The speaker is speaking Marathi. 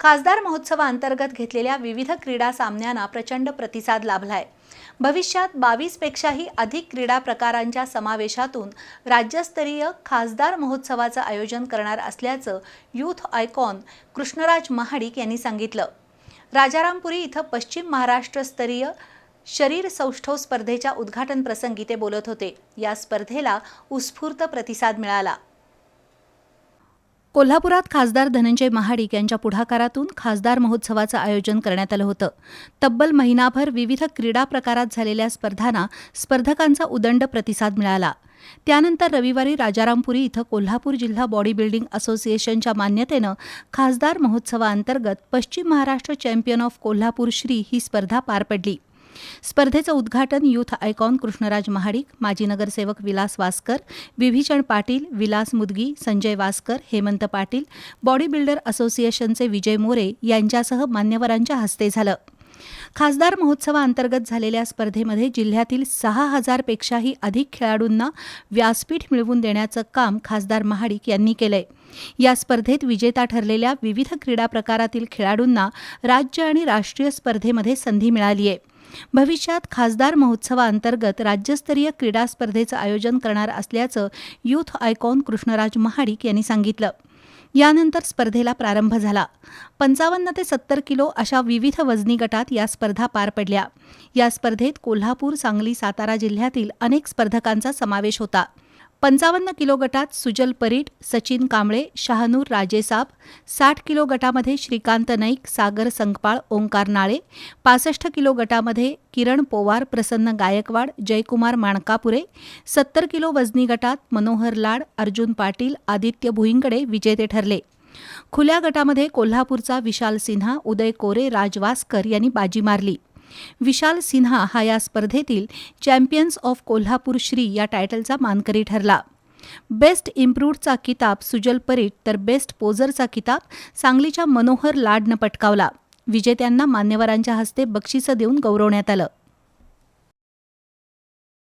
खासदार महोत्सवाअंतर्गत घेतलेल्या विविध क्रीडा सामन्यांना प्रचंड प्रतिसाद लाभलाय. भविष्यात बावीसपेक्षाही अधिक क्रीडा प्रकारांच्या समावेशातून राज्यस्तरीय खासदार महोत्सवाचं आयोजन करणार असल्याचं यूथ आयकॉन कृष्णराज महाडिक यांनी सांगितलं. राजारामपुरी इथं पश्चिम महाराष्ट्रस्तरीय शरीर सौष्ठव स्पर्धेच्या उद्घाटन प्रसंगी ते बोलत होते. या स्पर्धेला उत्स्फूर्त प्रतिसाद मिळाला. कोल्हापुरात खासदार धनंजय महाडिक यांच्या पुढाकारातून खासदार महोत्सवाचं आयोजन करण्यात आलं होतं. तब्बल महिनाभर विविध क्रीडा प्रकारात झालेल्या स्पर्धांना स्पर्धकांचा उदंड प्रतिसाद मिळाला. त्यानंतर रविवारी राजारामपुरी इथं कोल्हापूर जिल्हा बॉडी बिल्डिंग असोसिएशनच्या मान्यतेनं खासदार महोत्सवाअंतर्गत पश्चिम महाराष्ट्र चॅम्पियन ऑफ कोल्हापूर श्री ही स्पर्धा पार पडली. स्पर्धेचं उद्घाटन युथ आयकॉन कृष्णराज महाडिक माजी नगरसेवक विलास वासकर विभीषण पाटील विलास मुदगी संजय वासकर हेमंत पाटील बॉडी बिल्डर असोसिएशनचे विजय मोरे यांच्यासह मान्यवरांच्या हस्ते झालं. खासदार महोत्सवाअंतर्गत झालेल्या स्पर्धेमध्ये जिल्ह्यातील सहा हजारपेक्षाही अधिक खेळाडूंना व्यासपीठ मिळवून देण्याचं काम खासदार महाडिक यांनी केलंय. या स्पर्धेत विजेता ठरलेल्या विविध क्रीडा प्रकारातील खेळाडूंना राज्य आणि राष्ट्रीय स्पर्धेमध्ये संधी मिळाली आहे भविष्यात खासदार महोत्सवाअंतर्गत राज्यस्तरीय क्रीडा स्पर्धेचं आयोजन करणार असल्याचं यूथ आयकॉन कृष्णराज महाडिक यांनी सांगितलं. यानंतर स्पर्धेला प्रारंभ झाला. पंचावन्न ते सत्तर किलो अशा विविध वजनी गटात या स्पर्धा पार पडल्या. या स्पर्धेत कोल्हापूर सांगली सातारा जिल्ह्यातील अनेक स्पर्धकांचा समावेश होता. पंचावन्न किलो गटात सुजल परीट सचिन कांबळे शहानूर राजेसाब साठ किलो गटामध्ये श्रीकांत नाईक सागर संकपाळ ओंकार नाळे पासष्ट किलो गटामध्ये किरण पोवार प्रसन्न गायकवाड जयकुमार माणकापुरे सत्तर किलो वजनी गटात मनोहर लाड अर्जुन पाटील आदित्य भुईंकडे विजेते ठरले. खुल्या गटामध्ये कोल्हापूरचा विशाल सिन्हा उदय कोरे राजवासकर यांनी बाजी मारली. विशाल सिन्हा हा या स्पर्धेतील चॅम्पियन्स ऑफ कोल्हापूर श्री या टायटलचा मानकरी ठरला. बेस्ट इम्प्रूव्डचा किताब सुजल परीट तर बेस्ट पोझरचा किताब सांगलीच्या मनोहर लाडनं पटकावला. विजेत्यांना मान्यवरांच्या हस्ते बक्षिसं देऊन गौरवण्यात आलं.